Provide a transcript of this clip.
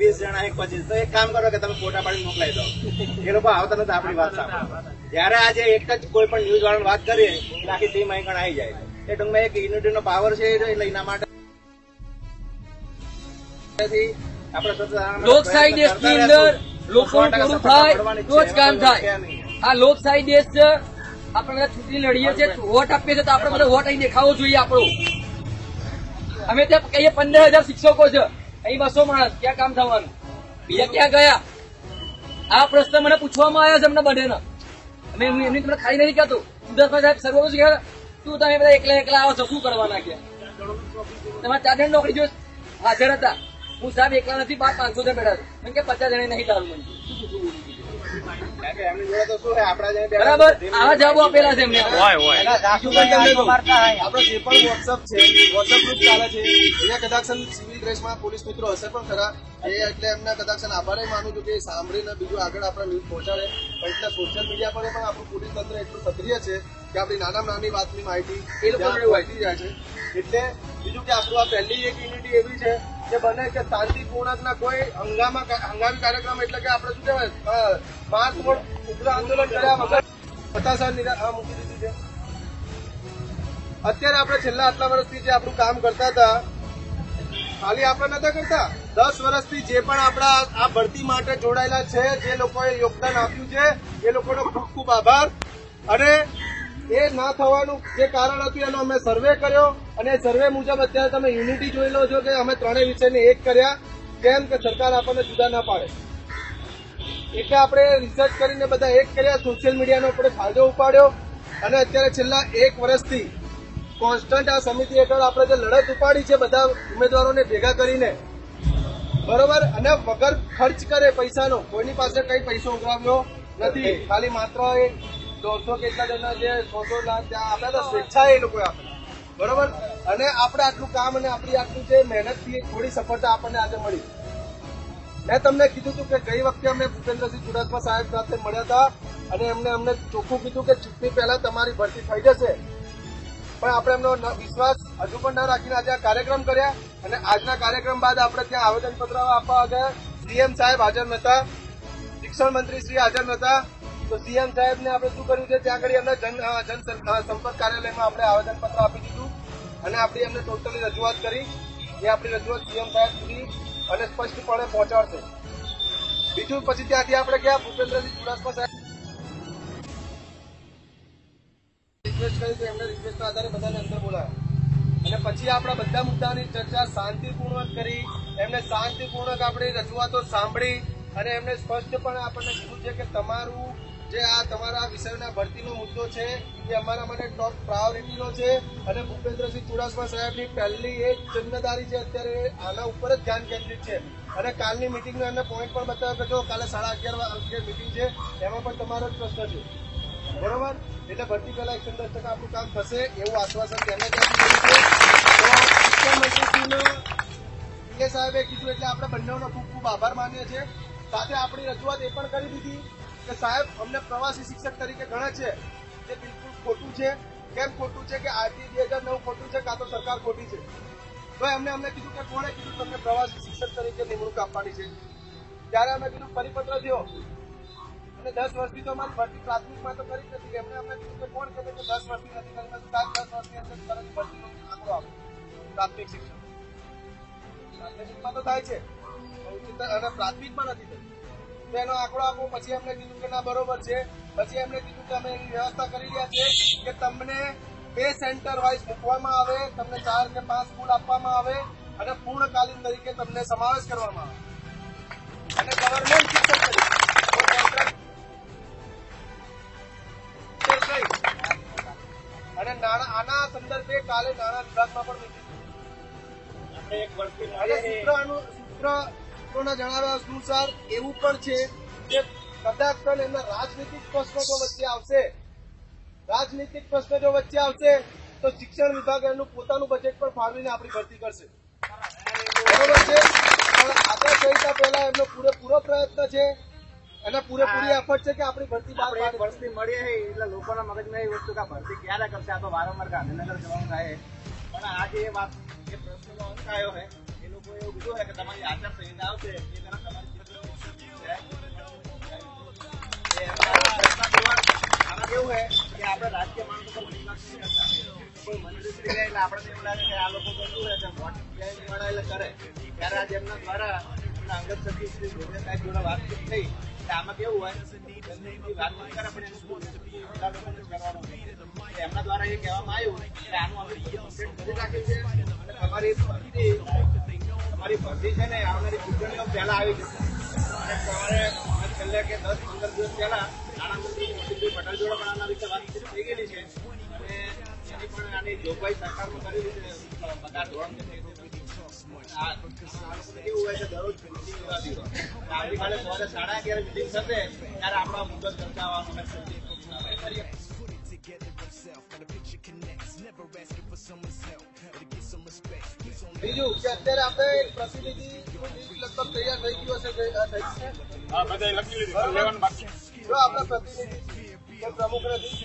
પચીસ તો એક કામ કરો કે તમે ફોટા પાડી મોકલાઈ દો. એ લોકો આવતા નથી આપણી વાત જયારે આજે એક જ કોઈ પણ ન્યૂઝ વાળાને વાત કરીએ એટલે આખી ટીમ અહીં આવી જાય. એ ટૂંકમાં એક યુનિટી નો પાવર છે એટલે એના માટે લોકશાહી દેશની અંદર. લોકોનું થોડું થાય તો જ કામ થાય. આ લોકશાહી દેશ છે આપણે બધા ચૂંટણી લડીએ છીએ વોટ આપીએ છીએ તો આપણે બધા વોટ અહીં દેખાવો જોઈએ આપણો. અમે ત્યાં કહીએ પંદર હજાર શિક્ષકો છે. અહીં બસો માણસ, ક્યાં કામ થવાનું? બીજા ક્યાં ગયા? આ પ્રશ્ન મને પૂછવામાં આવ્યા છે એમને બધેના. અમે એમની તમને ખાલી નથી કહેતો. સુદર્શન સાહેબ સર્વ તું તમે બધા એકલા એકલા આવો છો, શું કરવાના કે? તમારે ચાર જણ નોકરી જો હાજર હતા. હું સાહેબ એકલા નથી, બાર પાંચસો જણ બેઠા છું. કે પચાસ જણા નહીં તારું મને. કારણ કે એમની જોડે તો શું છે, આપણા જેમ બેઠા બરાબર? આવા જવાબો આપેલા છે એમને. એના જાસૂભાઈ આટો મારતા હોય. આપણો જે પણ વોટ્સઅપ છે વોટ્સઅપ ગ્રુપ ચાલે છે. અહીંયા કદાચ સિવિલ ડ્રેસમાં પોલીસ મિત્રો હશે પણ ખરા. એ એટલે એમને કદાચ આભારે માનું છું કે સાંભળીને બીજું આગળ આપણે ન્યૂઝ પહોંચાડે. પણ એટલે સોશિયલ મીડિયા પર પણ આપણું પોલીસ તંત્ર એટલું સક્રિય છે કે આપણી નાના નાની વાતની માહિતી એ લોકો. જાય છે. એટલે બીજું કે આપણું આ પહેલી એક યુનિટી એવી છે કે બને કે શાંતિપૂર્ણ ના કોઈ હંગામા હંગામી કાર્યક્રમ એટલે કે આપણે શું કહેવાય માર્ચ માર ઉગ્ર આંદોલન કર્યા વગર હતાશા મૂકી દીધી છે. અત્યારે આપણે છેલ્લા આટલા વર્ષથી જે આપણું કામ કરતા હતા, ખાલી આપણે નતા કરતા, દસ વર્ષથી જે પણ આપણા આ ભરતી માટે જોડાયેલા છે, જે લોકોએ યોગદાન આપ્યું છે, એ લોકોનો ખૂબ ખૂબ આભાર. અને એ ના થવાનું. જે કારણ હતું એનો અમે સર્વે કર્યો અને સર્વે મુજબ અત્યારે તમે યુનિટી જોઈ લો છો કે અમે ત્રણેય વિષયને એક કર્યા. કેમ કે સરકાર આપણને જુદા ના પાડે. એટલે આપણે રિસર્ચ કરીને બધા એક કર્યા. સોશિયલ મીડિયાનો આપણે ફાયદો ઉપાડ્યો. અને અત્યારે છેલ્લા એક વર્ષથી કોન્સ્ટન્ટ આ સમિતિ હેઠળ આપણે જે લડત ઉપાડી છે બધા ઉમેદવારોને ભેગા કરીને, બરોબર? અને વગર ખર્ચ કરે પૈસાનો, કોઈની પાસે કઈ પૈસો ઉઘરાવ્યો નથી. ખાલી માત્ર એ દોઢસો કેટલા જણા જે સો ત્યાં આપ્યા હતા સ્વેચ્છાએ એ લોકોએ આપ્યા બરોબર? અને આપણે આટલું કામ અને આપણી આટલું જે મહેનતથી થોડી સફળતા આપણને આજે મળી. મેં તમને કીધું હતું કે ગઈ વખતે અમે ભૂપેન્દ્રસિંહ ચુડાસમા સાહેબ સાથે મળ્યા હતા અને એમને અમને ચોખ્ખું કીધું કે ચૂંટણી પહેલા તમારી ભરતી થઈ જશે. પણ આપણે એમનો વિશ્વાસ હજુ પણ ન રાખીને આજે આ કાર્યક્રમ કર્યા અને આજના કાર્યક્રમ બાદ આપણે ત્યાં આવેદનપત્ર આપવા ગયા સીએમ સાહેબ હાજર નહોતા, શિક્ષણ મંત્રી શ્રી હાજર નહોતા તો સીએમ સાહેબને આપણે શું કર્યું છે? ત્યાં આગળ એમને જન સંપર્ક કાર્યાલયમાં આપણે આવેદનપત્ર આપી દીધું અને આપણી એમને ટોટલી રજૂઆત કરી. એ આપણી રજૂઆત સીએમ સાહેબ સુધી અને સ્પષ્ટપણે પહોંચાડશે. બીજું પછી ત્યાંથી આપણે ગયા. ભૂપેન્દ્રસિંહ ચુડાસમા સાહેબ કરી એમને રિક્વેસ્ટના આધારે બધાને અંદર બોલાવ્યા. અને પછી આપણા બધા મુદ્દાની ચર્ચા શાંતિપૂર્વક કરી. એમને શાંતિપૂર્વક આપણી રજૂઆતો સાંભળી અને એમને સ્પષ્ટપણે આપણને કીધું છે કે તમારું જે આ તમારા વિષયના ભરતીનો મુદ્દો છે, એ અમારા માટે ટોપ પ્રાયોરિટીનો છે અને ભૂપેન્દ્રસિંહ ચુડાસમા સાહેબની પહેલી એ જન્મદારી છે અત્યારે આના ઉપર જ ધ્યાન કેન્દ્રિત છે. અને કાલની મિટિંગનો એમને પોઈન્ટ પણ બતાવ્યો કે કાલે સાડા અગિયાર વાગે મિટિંગ છે. એમાં પણ તમારો જ પ્રશ્ન છે. બરોબર? એટલે ભરતી પહેલા એકસો દસ ટકા આપણું કામ થશે એવું આશ્વાસન મળ્યું શિક્ષણ મંત્રીશ્રીનો સાહેબે કીધું એટલે આપણે બંનેનો ખૂબ ખૂબ આભાર માનીએ છીએ. સાથે આપણી રજૂઆત એ પણ કરી દીધી કે સાહેબ, અમને પ્રવાસી શિક્ષક તરીકે ગણે છે. જે બિલકુલ ખોટું છે. કેમ ખોટું છે કે આજથી બે હજાર નવ ખોટું છે કાં તો સરકાર ખોટી છે? તો એમને અમને કીધું કે કોણે કીધું તમને પ્રવાસી શિક્ષક તરીકે નિમણૂક આપવાની છે. ત્યારે અમે કીધું, પરિપત્ર થયો અને દસ વર્ષથી તો અમારી ભરતી પ્રાથમિકમાં તો કરી નથી. એમને અમને કીધું કે કોણ કહે કે દસ વર્ષથી નથી કરી દસ વર્ષની અંદર તરત ભરતીનો આંકડો આપો. પ્રાથમિક શિક્ષણ. પ્રાથમિકમાં તો થાય છે. અને પ્રાથમિકમાં નથી થયું. તો એનો આંકડો આપો પછી એમને કીધું કે ના બરોબર છે. પછી એમને કીધું કે અમે એની વ્યવસ્થા કરી રહ્યા છે કે તમને બે સેન્ટર વાઇઝ મૂકવામાં આવે તમને ચાર કે પાંચ સ્કૂલ આપવામાં આવે અને પૂર્ણકાલીન તરીકે તમને સમાવેશ કરવામાં આવે. અને ગવર્મેન્ટ શિક્ષક તરીકે. અને નાણા આના સંદર્ભે કાલે નાણા વિભાગમાં પણ meeting અને સૂત્ર સૂત્ર- સૂત્રોના જણાવ્યા અનુસાર એવું પણ છે કે કદાચ પણ એમના રાજનીતિક પ્રશ્નો જો વચ્ચે આવશે. રાજનીતિક પ્રશ્નો જો વચ્ચે આવશે તો શિક્ષણ વિભાગ એનું પોતાનું બજેટ પણ ફાળવીને આપણી ભરતી કરશે. બરોબર છે? પણ આચારસંહિતા પહેલા એમનો પૂરેપૂરો પ્રયત્ન છે. એના પૂરેપૂરી એફર્ટ છે કે આપણી ભરતી બહાર. વર્ષથી મળીએ એટલે લોકોના મગજમાં એ વસ્તુ કે ભરતી ક્યારે કરશે? આ તો વારંવાર ગાંધીનગર જવાનું થાય પણ આજે એ વાત એ પ્રશ્નનો અંત આવ્યો છે તમારી આચાર આવશે એ કે આપણે એટલે આપણને એવું લાગે આ લોકો તો શું છે બેંક એટલે કરે ત્યારે આજે એમના અંગત સચિવ શ્રી ગોવિંદ સાહેબ જોડે વાતચીત થઈ આમાં કેવું હોય વાતચીત કરે પણ એનું એમના દ્વારા એ કહેવામાં આવ્યું કે આનું આપણે તમારી તમારી ભરતી છે ને, આવનારી ચૂંટણીઓ પહેલા આવી જશે. અને તમારે છેલ્લે કે દસ પંદર દિવસ પહેલા નાણામંત્રી મોતીભાઈ પટેલ જોડે પણ આના વિશે વાતચીત થઈ ગયેલી છે. અને એની પણ આની જોગવાઈ સરકારમાં કરેલી છે, બધા ધોરણ હોય છે, દરરોજ આવતીકાલે સવારે સાડા અગિયાર મિટિંગ થશે, ત્યારે આપણા મુદ્દો ચર્ચાવાનો છે બીજું કે અત્યારે આપણે એક પ્રતિનિધિ લગભગ તૈયાર થઈ ગયું હશે થઈ છે? જો આપણા પ્રતિનિધિ પ્રમુખ નથી